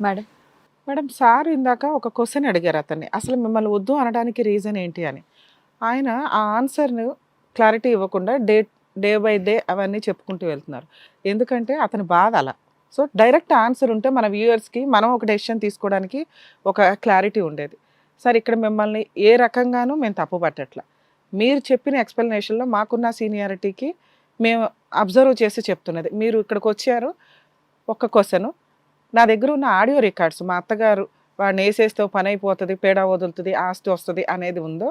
Madam? Madam sir ఇందాక ఒక question అడిగారు అతన్ని. అసలు మిమ్మల్ని వద్దు అనడానికి రీజన్ ఏంటి అని. ఆయన ఆ ఆన్సర్ను క్లారిటీ ఇవ్వకుండా డే డే బై డే అవన్నీ చెప్పుకుంటూ వెళ్తున్నారు. ఎందుకంటే అతని బాధ అలా. సో డైరెక్ట్ ఆన్సర్ ఉంటే మన వ్యూయర్స్కి మనం ఒక డెసిషన్ తీసుకోవడానికి ఒక క్లారిటీ ఉండేది. సార్ ఇక్కడ మిమ్మల్ని ఏ రకంగానూ మేము తప్పు పట్టట్ల. మీరు చెప్పిన ఎక్స్ప్లెనేషన్లో మాకున్న సీనియారిటీకి మేము అబ్జర్వ్ చేసి చెప్తున్నది. మీరు ఇక్కడికి వచ్చారు ఒక్క క్వశ్చను. నా దగ్గర ఉన్న ఆడియో రికార్డ్స్ మా అత్తగారు వాడిని వేసేస్తే పని అయిపోతుంది పేడ వదులుతుంది ఆస్తి వస్తుంది అనేది ఉందో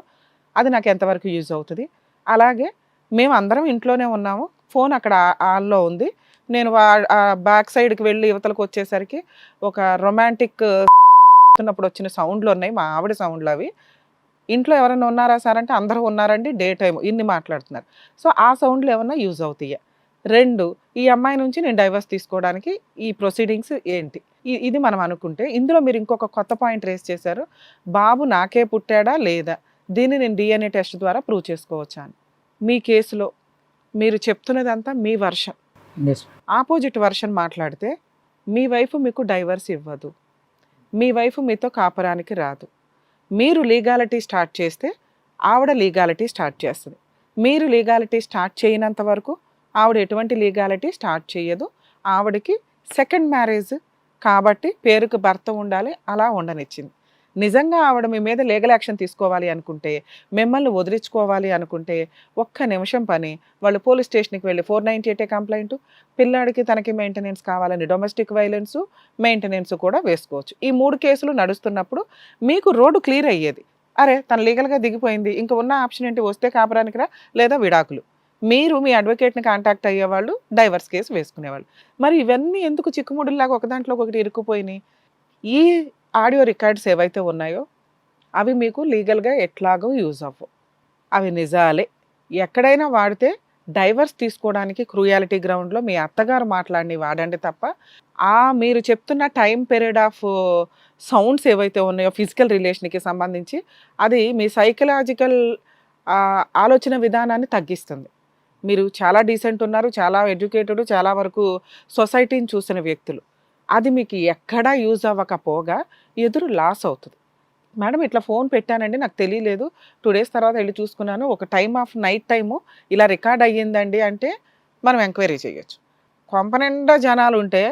అది నాకు ఎంతవరకు యూజ్ అవుతుంది. అలాగే మేము అందరం ఇంట్లోనే ఉన్నాము. ఫోన్ అక్కడ ఆల్లో ఉంది. నేను బ్యాక్ సైడ్కి వెళ్ళి యువతలకు వచ్చేసరికి ఒక రొమాంటిక్ ఉన్నప్పుడు వచ్చిన సౌండ్లు ఉన్నాయి మా ఆవిడ సౌండ్లు అవి. ఇంట్లో ఎవరైనా ఉన్నారా సార్ అంటే అందరూ ఉన్నారండి డే టైం ఇన్ని మాట్లాడుతున్నారు. సో ఆ సౌండ్లు ఏమన్నా యూజ్ అవుతాయా? రెండు ఈ అమ్మాయి నుంచి నేను డైవర్స్ తీసుకోవడానికి ఈ ప్రొసీడింగ్స్ ఏంటి? ఇది మనం అనుకుంటే ఇందులో మీరు ఇంకొక కొత్త పాయింట్ రేస్ చేశారు. బాబు నాకే పుట్టాడా లేదా? దీన్ని నేను డిఎన్ఏ టెస్ట్ ద్వారా ప్రూవ్ చేసుకోవచ్చా అని. మీ కేసులో మీరు చెప్తున్నదంతా మీ వర్షన్ ఆపోజిట్ వర్షన్ మాట్లాడితే మీ వైఫ్ మీకు డైవర్స్ ఇవ్వదు. మీ వైఫ్ మీతో కాపురానికి రాదు. మీరు లీగాలిటీ స్టార్ట్ చేస్తే ఆవిడ లీగాలిటీ స్టార్ట్ చేస్తుంది. మీరు లీగాలిటీ స్టార్ట్ చేయనంత వరకు ఆవిడ ఎటువంటి లీగాలిటీ స్టార్ట్ చేయదు. ఆవిడకి సెకండ్ మ్యారేజ్ కాబట్టి పేరుకు భర్త ఉండాలి అలా ఉండనిచ్చింది. నిజంగా ఆవిడ మీ మీద లీగల్ యాక్షన్ తీసుకోవాలి అనుకుంటే మిమ్మల్ని వదిలించుకోవాలి అనుకుంటే ఒక్క నిమిషం పని. వాళ్ళు పోలీస్ స్టేషన్కి వెళ్ళి ఫోర్ నైంటీ ఎయిటే కంప్లైంట్. పిల్లాడికి తనకి మెయింటెనెన్స్ కావాలని డొమెస్టిక్ వైలెన్స్ మెయింటెనెన్స్ కూడా వేసుకోవచ్చు. ఈ మూడు కేసులు నడుస్తున్నప్పుడు మీకు రోడ్డు క్లియర్ అయ్యేది. అరే తను లీగల్గా దిగిపోయింది. ఇంక ఉన్న ఆప్షన్ ఏంటి? వస్తే కాపురానికి రా లేదా విడాకులు? మీరు మీ అడ్వకేట్ని కాంటాక్ట్ అయ్యేవాళ్ళు డైవర్స్ కేసు వేసుకునేవాళ్ళు. మరి ఇవన్నీ ఎందుకు చిక్కుముడులాగా ఒక దాంట్లో ఒకటి ఇరుక్కుపోయినాయి? ఈ ఆడియో రికార్డ్స్ ఏవైతే ఉన్నాయో అవి మీకు లీగల్గా ఎట్లాగో యూజ్ అవ్వవు అవి నిజాలే. ఎక్కడైనా వాడితే డైవర్స్ తీసుకోవడానికి క్రూయాలిటీ గ్రౌండ్లో మీ అత్తగారు మాట్లాడిని వాడండి తప్ప ఆ మీరు చెప్తున్న టైం పీరియడ్ ఆఫ్ సౌండ్స్ ఏవైతే ఉన్నాయో ఫిజికల్ రిలేషన్కి సంబంధించి అది మీ సైకలాజికల్ ఆలోచన విధానాన్ని తగ్గిస్తుంది. మీరు చాలా డీసెంట్ ఉన్నారు చాలా ఎడ్యుకేటెడ్ చాలా వరకు సొసైటీని చూసిన వ్యక్తులు. అది మీకు ఎక్కడా యూజ్ అవ్వకపోగా ఎదురు లాస్ అవుతుంది. మేడం ఇట్లా ఫోన్ పెట్టానండి నాకు తెలియలేదు. టూ డేస్ తర్వాత వెళ్ళి చూసుకున్నాను. ఒక టైం ఆఫ్ నైట్ టైము ఇలా రికార్డ్ అయ్యిందండి అంటే మనం ఎంక్వైరీ చేయొచ్చు. కొంపనిండా జనాలు ఉంటే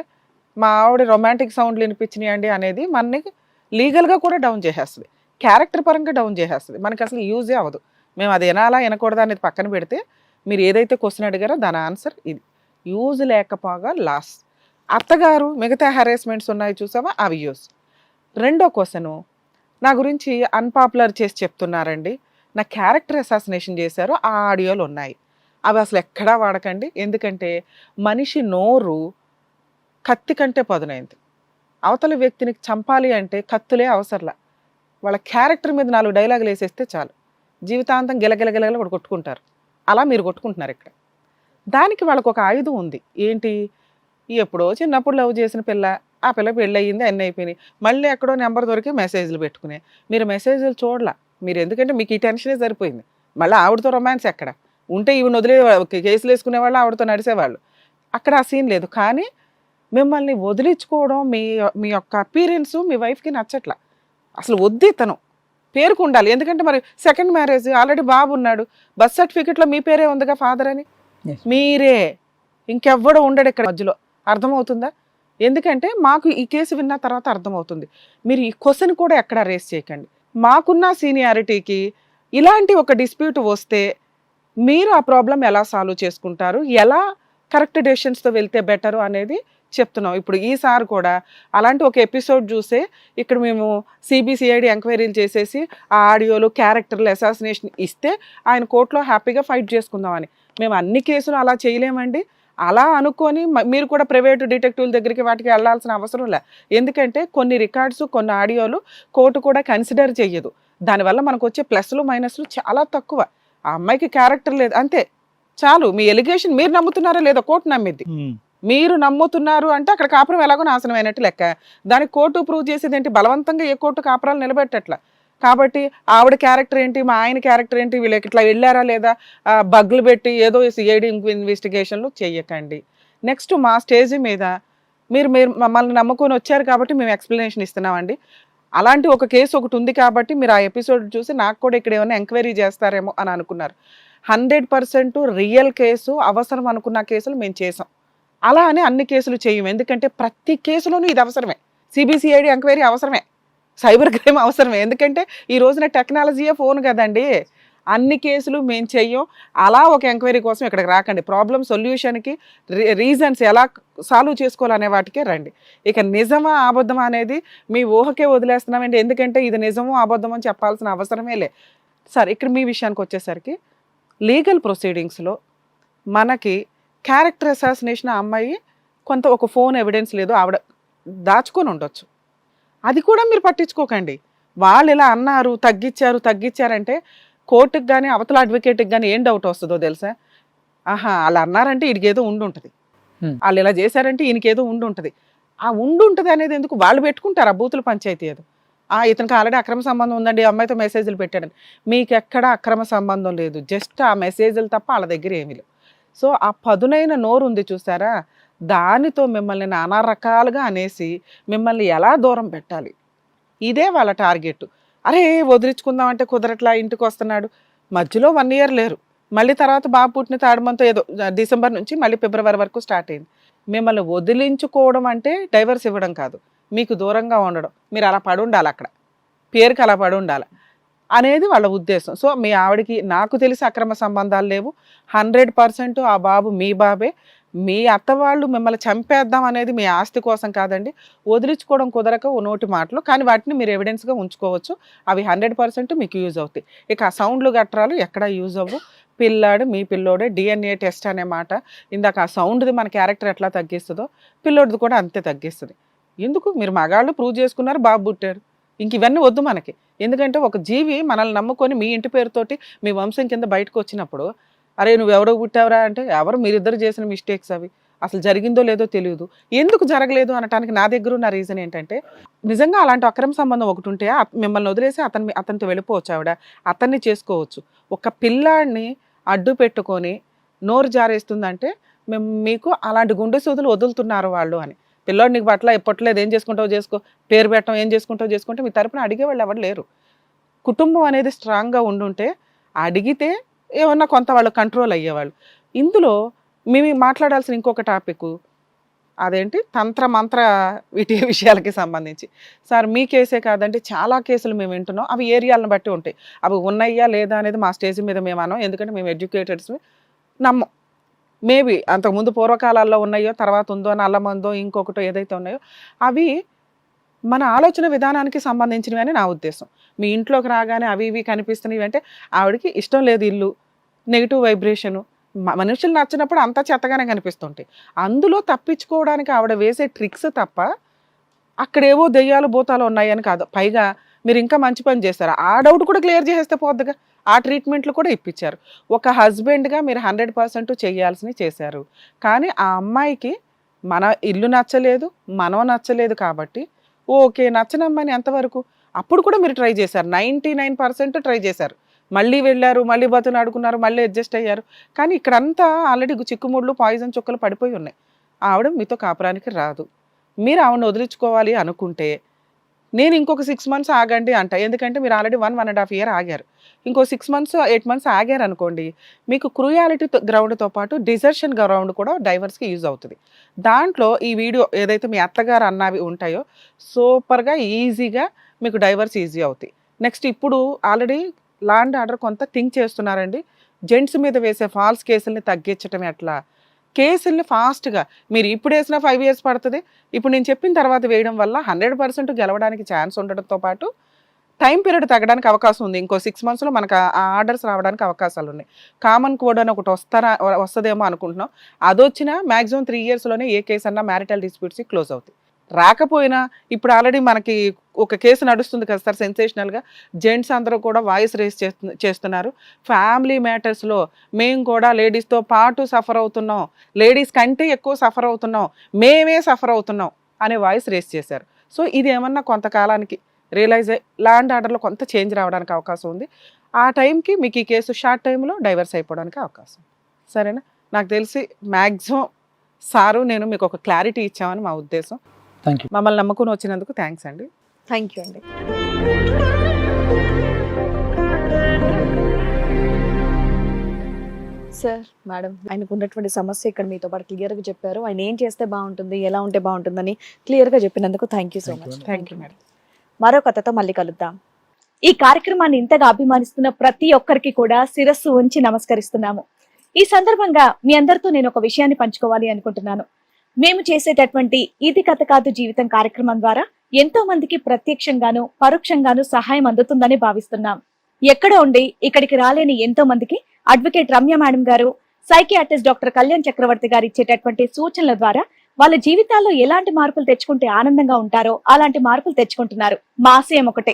మా ఆవిడ రొమాంటిక్ సౌండ్లు వినిపించినాయి అండి అనేది మనని లీగల్గా కూడా డౌన్ చేసేస్తుంది. క్యారెక్టర్ పరంగా డౌన్ చేసేస్తుంది. మనకి అసలు యూజే అవ్వదు. మేము అది వినాలా వినకూడదా అనేది పక్కన పెడితే మీరు ఏదైతే క్వశ్చన్ అడిగారో దాని ఆన్సర్ ఇది. యూజ్ లేకపోగా లాస్ అత్తగారు మిగతా హెరాస్మెంట్స్ ఉన్నాయి చూసావా? అవి యూస్ రెండో క్వశ్చను నా గురించి అన్పాపులర్ చేసి చెప్తున్నారండి. నా క్యారెక్టర్ అసాసినేషన్ చేశారు. ఆ ఆడియోలు ఉన్నాయి. అవి అసలు ఎక్కడా వాడకండి. ఎందుకంటే మనిషి నోరు కత్తి కంటే పదునైంది. అవతల వ్యక్తిని చంపాలి అంటే కత్తులే అవసరంలా. వాళ్ళ క్యారెక్టర్ మీద నాలుగు డైలాగులు వేసేస్తే చాలు. జీవితాంతం గిలగిలగిలగల కూడా కొట్టుకుంటారు. అలా మీరు కొట్టుకుంటున్నారు ఇక్కడ. దానికి వాళ్ళకు ఒక ఆయుధం ఉంది. ఏంటి? ఎప్పుడో చిన్నప్పుడు లవ్ చేసిన పిల్ల ఆ పిల్ల పెళ్ళి అయ్యింది అన్నీ అయిపోయినాయి. మళ్ళీ ఎక్కడో నెంబర్ దొరికి మెసేజ్లు పెట్టుకునే. మీరు మెసేజ్లు చూడలా. మీరు ఎందుకంటే మీకు ఈ టెన్షనే సరిపోయింది. మళ్ళీ ఆవిడతో రొమాన్స్ ఎక్కడ? ఉంటే ఈవిని వదిలే కేసులు వేసుకునే వాళ్ళు ఆవిడతో నడిచేవాళ్ళు. అక్కడ ఆ సీన్ లేదు. కానీ మిమ్మల్ని వదిలించుకోవడం మీ మీ యొక్క అపీరెన్సు మీ వైఫ్కి నచ్చట్లా. అసలు వద్దు తను. పేరుకు ఉండాలి ఎందుకంటే మరి సెకండ్ మ్యారేజ్ ఆల్రెడీ బాబు ఉన్నాడు. బర్త్ సర్టిఫికెట్లో మీ పేరే ఉందిగా ఫాదర్ అని. మీరే. ఇంకెవ్వడు ఉండడు ఇక్కడ మధ్యలో. అర్థమవుతుందా? ఎందుకంటే మాకు ఈ కేసు విన్న తర్వాత అర్థమవుతుంది. మీరు ఈ క్వశ్చన్ కూడా ఎక్కడ రేస్ చేయకండి. మాకున్న సీనియారిటీకి ఇలాంటి ఒక డిస్ప్యూట్ వస్తే మీరు ఆ ప్రాబ్లం ఎలా సాల్వ్ చేసుకుంటారు? ఎలా కరెక్ట్ డెసిషన్స్తో వెళ్తే బెటరు అనేది చెప్తున్నాం. ఇప్పుడు ఈసారి కూడా అలాంటి ఒక ఎపిసోడ్ చూసే ఇక్కడ మేము సిబిసిఐడి ఎంక్వైరీలు చేసేసి ఆ ఆడియోలు క్యారెక్టర్లు అసాసినేషన్ ఇస్తే ఆయన కోర్టులో హ్యాపీగా ఫైట్ చేసుకుందామని. మేము అన్ని కేసులు అలా చేయలేమండి. అలా అనుకొని మీరు కూడా ప్రైవేటు డిటెక్టివ్ల దగ్గరికి వాటికి వెళ్ళాల్సిన అవసరం లే. ఎందుకంటే కొన్ని రికార్డ్స్ కొన్ని ఆడియోలు కోర్టు కూడా కన్సిడర్ చేయదు దానివల్ల మనకు వచ్చే ప్లస్లు మైనస్లు చాలా తక్కువ. ఆ అమ్మాయికి క్యారెక్టర్ లేదు. అంతే. చాలు మీ ఎలిగేషన్ మీరు నమ్ముతున్నారా లేదా కోర్టు నమ్మిద్ది. మీరు నమ్ముతున్నారు అంటే అక్కడ కాపురం ఎలాగో నాశనం అయినట్టు లెక్క. దానికి కోర్టు ప్రూవ్ చేసేది ఏంటి? బలవంతంగా ఏ కోర్టు కాపురాలు నిలబెట్టట్ల. కాబట్టి ఆవిడ క్యారెక్టర్ ఏంటి? మా ఆయన క్యారెక్టర్ ఏంటి? వీళ్ళకి ఇట్లా వెళ్ళారా లేదా? బగ్లు పెట్టి ఏదో సిఐడి ఇన్వెస్టిగేషన్లు చెయ్యకండి. నెక్స్ట్ మా స్టేజ్ మీద మీరు మీరు మమ్మల్ని నమ్ముకొని వచ్చారు కాబట్టి మేము ఎక్స్ప్లెనేషన్ ఇస్తున్నామండి. అలాంటి ఒక కేసు ఒకటి ఉంది కాబట్టి మీరు ఆ ఎపిసోడ్ చూసి నాకు కూడా ఇక్కడ ఏమైనా ఎంక్వైరీ చేస్తారేమో అని అనుకున్నారు. హండ్రెడ్ పర్సెంట్ రియల్ కేసు అవసరం అనుకున్న కేసులు మేము చేసాం. అలా అని అన్ని కేసులు చేయము ఎందుకంటే ప్రతి కేసులోనూ ఇది అవసరమే. సిబిసిఐడి ఎంక్వైరీ అవసరమే. సైబర్ క్రైమ్ అవసరమే. ఎందుకంటే ఈ రోజున టెక్నాలజీయే ఫోన్ కదండి. అన్ని కేసులు మేము చెయ్యం అలా ఒక ఎంక్వైరీ కోసం ఇక్కడికి రాకండి. ప్రాబ్లం సొల్యూషన్కి రీజన్స్ ఎలా సాల్వ్ చేసుకోవాలనే వాటికే రండి. ఇక నిజమా అబద్ధమా అనేది మీ ఊహకే వదిలేస్తున్నామండి. ఎందుకంటే ఇది నిజమో అబద్ధమో చెప్పాల్సిన అవసరమే లే. సరే ఇక్కడ మీ విషయానికి వచ్చేసరికి లీగల్ ప్రొసీడింగ్స్లో మనకి క్యారెక్టర్ అసాసినేషన్ ఆ అమ్మాయి కొంత ఒక ఫోన్ ఎవిడెన్స్ లేదు ఆవిడ దాచుకొని ఉండొచ్చు. అది కూడా మీరు పట్టించుకోకండి. వాళ్ళు ఇలా అన్నారు తగ్గించారు తగ్గించారంటే కోర్టుకి కానీ అవతల అడ్వకేట్కి కానీ ఏం డౌట్ వస్తుందో తెలుసా? ఆహా వాళ్ళు అన్నారంటే ఈయనకి ఏదో ఉండి ఉంటుంది. Hmm. వాళ్ళు ఇలా చేశారంటే ఈయనకి ఏదో ఉండి ఉంటుంది. ఆ ఉండి ఉంటుంది అనేది ఎందుకు? వాళ్ళు పెట్టుకుంటారు ఆ బూతుల పంచాయతీ ఏదో ఇతనికి ఆల్రెడీ అక్రమ సంబంధం ఉందండి. ఈ అమ్మాయితో మెసేజ్లు పెట్టాడని మీకు ఎక్కడ అక్రమ సంబంధం లేదు. జస్ట్ ఆ మెసేజ్లు తప్ప వాళ్ళ దగ్గర ఏమీ లేవు. సో ఆ పదునైన నోరు ఉంది చూసారా? దానితో మిమ్మల్ని నానా రకాలుగా అనేసి మిమ్మల్ని ఎలా దూరం పెట్టాలి? ఇదే వాళ్ళ టార్గెట్ అరే వదిలించుకుందాం అంటే కుదరట్లా? ఇంటికి వస్తున్నాడు. మధ్యలో వన్ ఇయర్ లేరు. మళ్ళీ తర్వాత బాబు పుట్టిన తాడమంతో ఏదో డిసెంబర్ నుంచి మళ్ళీ ఫిబ్రవరి వరకు స్టార్ట్ అయింది. మిమ్మల్ని వదిలించుకోవడం అంటే డైవర్స్ ఇవ్వడం కాదు. మీకు దూరంగా ఉండడం. మీరు అలా పడి ఉండాలి అక్కడ. పేరుకి అలా పడి ఉండాలి అనేది వాళ్ళ ఉద్దేశం. సో మీ ఆవిడకి నాకు తెలిసి అక్రమ సంబంధాలు లేవు. హండ్రెడ్ పర్సెంట్ ఆ బాబు మీ బాబే. మీ అత్త వాళ్ళు మిమ్మల్ని చంపేద్దాం అనేది మీ ఆస్తి కోసం కాదండి. వదిలించుకోవడం కుదరక ఓ నోటి మాటలు. కానీ వాటిని మీరు ఎవిడెన్స్గా ఉంచుకోవచ్చు. అవి హండ్రెడ్ పర్సెంట్ మీకు యూజ్ అవుతాయి. ఇక ఆ సౌండ్లు గట్రాలు ఎక్కడ యూజ్ అవ్వు. పిల్లాడు మీ పిల్లోడే. డిఎన్ఏ టెస్ట్ అనే మాట. ఇందాక ఆ సౌండ్ది మన క్యారెక్టర్ ఎట్లా తగ్గిస్తుందో పిల్లోడిది కూడా అంతే తగ్గిస్తుంది. ఎందుకు? మీరు మగాళ్ళు ప్రూవ్ చేసుకున్నారు బాబు పుట్టారు. ఇంక ఇవన్నీ వద్దు మనకి. ఎందుకంటే ఒక జీవి మనల్ని నమ్ముకొని మీ ఇంటి పేరుతోటి మీ వంశం కింద బయటకు వచ్చినప్పుడు అరే నువ్వు ఎవరో పుట్టావురా అంటే ఎవరు మీరిద్దరు చేసిన మిస్టేక్స్ అవి. అసలు జరిగిందో లేదో తెలియదు. ఎందుకు జరగలేదు అనటానికి నా దగ్గర ఉన్న రీజన్ ఏంటంటే నిజంగా అలాంటి అక్రమ సంబంధం ఒకటి ఉంటే మిమ్మల్ని వదిలేసి అతని అతనితో వెళ్ళిపోవచ్చు ఆవిడ. అతన్ని చేసుకోవచ్చు. ఒక పిల్లాడిని అడ్డు పెట్టుకొని నోరు జారేస్తుందంటే మేము మీకు అలాంటి గుండె సూదులు వదులుతున్నారు వాళ్ళు అని. పిల్లోడు నీకు పట్ల ఎప్పట్లేదు ఏం చేసుకుంటావు చేసుకో పేరు పెట్టడం ఏం చేసుకుంటావు చేసుకుంటే మీ తరపున అడిగేవాళ్ళు ఎవరు లేరు. కుటుంబం అనేది స్ట్రాంగ్గా ఉండుంటే అడిగితే ఏమన్నా కొంత వాళ్ళు కంట్రోల్ అయ్యేవాళ్ళు. ఇందులో మేము మాట్లాడాల్సిన ఇంకొక టాపిక్ అదేంటి? తంత్ర మంత్ర వీటి విషయాలకి సంబంధించి. సార్ మీ కేసే కాదంటే చాలా కేసులు మేము వింటున్నాం. అవి ఏరియాలను బట్టి ఉంటాయి. అవి ఉన్నాయా లేదా అనేది మా స్టేజ్ మీద మేము అనం ఎందుకంటే మేము ఎడ్యుకేటెడ్స్ నమ్మం. మేబీ అంతకుముందు పూర్వకాలాల్లో ఉన్నాయో తర్వాత ఉందో నల్లమందో ఇంకొకటో ఏదైతే ఉన్నాయో అవి మన ఆలోచన విధానానికి సంబంధించినవి అని నా ఉద్దేశం. మీ ఇంట్లోకి రాగానే అవి ఇవి కనిపిస్తున్నవి అంటే ఆవిడకి ఇష్టం లేదు ఇల్లు నెగిటివ్ వైబ్రేషను. మనుషులు నచ్చినప్పుడు అంతా చెత్తగానే కనిపిస్తుంటాయి. అందులో తప్పించుకోవడానికి ఆవిడ వేసే ట్రిక్స్ తప్ప అక్కడేవో దెయ్యాలు భూతాలు ఉన్నాయని కాదు. పైగా మీరు ఇంకా మంచి పని చేస్తారు ఆ డౌట్ కూడా క్లియర్ చేసేస్తే పోద్దిగా. ఆ ట్రీట్మెంట్లు కూడా ఇప్పించారు. ఒక హస్బెండ్గా మీరు హండ్రెడ్ పర్సెంట్ చేయాల్సినవి చేశారు. కానీ ఆ అమ్మాయికి మన ఇల్లు నచ్చలేదు మనం నచ్చలేదు కాబట్టి ఓకే నచ్చనమ్మని ఎంతవరకు? అప్పుడు కూడా మీరు ట్రై చేశారు. నైంటీ నైన్ పర్సెంట్ ట్రై చేశారు. మళ్ళీ వెళ్ళారు మళ్ళీ బతులు ఆడుకున్నారు మళ్ళీ అడ్జస్ట్ అయ్యారు. కానీ ఇక్కడంతా ఆల్రెడీ చిక్కుముళ్ళు పాయిజన్ చుక్కలు పడిపోయి ఉన్నాయి. ఆవిడ మీతో కాపురానికి రాదు. మీరు ఆవిడని వదిలించుకోవాలి అనుకుంటే నేను ఇంకొక సిక్స్ మంత్స్ ఆగండి అంట. ఎందుకంటే మీరు already one one and half year ఆగారు. ఇంకో సిక్స్ మంత్స్ ఎయిట్ మంత్స్ ఆగారు అనుకోండి మీకు క్రూయాలిటీ గ్రౌండ్తో పాటు డిజర్షన్ గ్రౌండ్ కూడా డైవర్స్కి యూజ్ అవుతుంది. దాంట్లో ఈ వీడియో ఏదైతే మీ అత్తగారు అన్నవి ఉంటాయో సూపర్గా ఈజీగా మీకు డైవర్స్ ఈజీ అవుతాయి. నెక్స్ట్ ఇప్పుడు ఆల్రెడీ ల్యాండ్ ఆర్డర్ కొంత థింక్ చేస్తున్నారండి. జెంట్స్ మీద వేసే ఫాల్స్ కేసుల్ని తగ్గించటం ఎట్లా కేసుల్ని ఫాస్ట్గా మీరు ఇప్పుడు వేసినా ఫైవ్ ఇయర్స్ పడుతుంది. ఇప్పుడు నేను చెప్పిన తర్వాత వేయడం వల్ల హండ్రెడ్ పర్సెంట్ గెలవడానికి ఛాన్స్ ఉండడంతో పాటు టైం పీరియడ్ తగ్గడానికి అవకాశం ఉంది. ఇంకో సిక్స్ మంత్స్లో మనకు ఆ ఆర్డర్స్ రావడానికి అవకాశాలు ఉన్నాయి. కామన్ కోడ్ అని ఒకటి వస్తారా వస్తుందేమో అనుకుంటున్నాం. అది వచ్చినా మ్యాక్సిమం త్రీ ఇయర్స్లోనే ఏ కేసు అన్నా మ్యారిటల్ డిస్ప్యూట్స్ క్లోజ్ అవుతాయి. రాకపోయినా ఇప్పుడు ఆల్రెడీ మనకి ఒక కేసు నడుస్తుంది కదా సార్ సెన్సేషనల్గా జెంట్స్ అందరూ కూడా వాయిస్ రేస్ చేస్తున్నారు. ఫ్యామిలీ మ్యాటర్స్లో మేము కూడా లేడీస్తో పాటు సఫర్ అవుతున్నాం. లేడీస్ కంటే ఎక్కువ సఫర్ అవుతున్నాం. మేమే సఫర్ అవుతున్నాం అనే వాయిస్ రేస్ చేశారు. సో ఇది ఏమన్నా కొంతకాలానికి రియలైజ్ అయ్యి ల్యాండ్ ఆర్డర్లో కొంత చేంజ్ రావడానికి అవకాశం ఉంది. ఆ టైంకి మీకు ఈ కేసు షార్ట్ టైంలో డైవర్స్ అయిపోవడానికి అవకాశం సరేనా? నాకు తెలిసి మ్యాక్సిమం సారు నేను మీకు ఒక క్లారిటీ ఇచ్చామని మా ఉద్దేశం. థ్యాంక్ యూ మమ్మల్ని నమ్ముకుని వచ్చినందుకు థ్యాంక్స్ అండి. థ్యాంక్ యూ అండి. సార్ మేడం ఆయనకు ఉన్నటువంటి సమస్య ఇక్కడ మీతో పాటు క్లియర్గా చెప్పారు. ఆయన ఏం చేస్తే బాగుంటుంది ఎలా ఉంటే బాగుంటుందని క్లియర్గా చెప్పినందుకు thank you so much. Thank you madam మరో కథతో మళ్ళీ కలుద్దాం. ఈ కార్యక్రమాన్ని ఇంతగా అభిమానిస్తున్న ప్రతి ఒక్కరికి కూడా శిరస్సు ఉంచి నమస్కరిస్తున్నాము. ఈ సందర్భంగా మీ అందరితో నేను ఒక విషయాన్ని పంచుకోవాలి అనుకుంటున్నాను. మేము చేసేటటువంటి ఇది కథ కాదు జీవితం కార్యక్రమం ద్వారా ఎంతో మందికి ప్రత్యక్షంగాను పరోక్షంగాను సహాయం అందుతుందని భావిస్తున్నాం. ఎక్కడ ఉండి ఇక్కడికి రాలేని ఎంతో మందికి advocate Ramya madam garu psychiatrist doctor Kalyan Chakravarthi garu ఇచ్చేటటువంటి సూచనల ద్వారా వాళ్ళ జీవితాల్లో ఎలాంటి మార్పులు తెచ్చుకుంటే ఆనందంగా ఉంటారో అలాంటి మార్పులు తెచ్చుకుంటున్నారు. మా ఆశయం ఒకటే.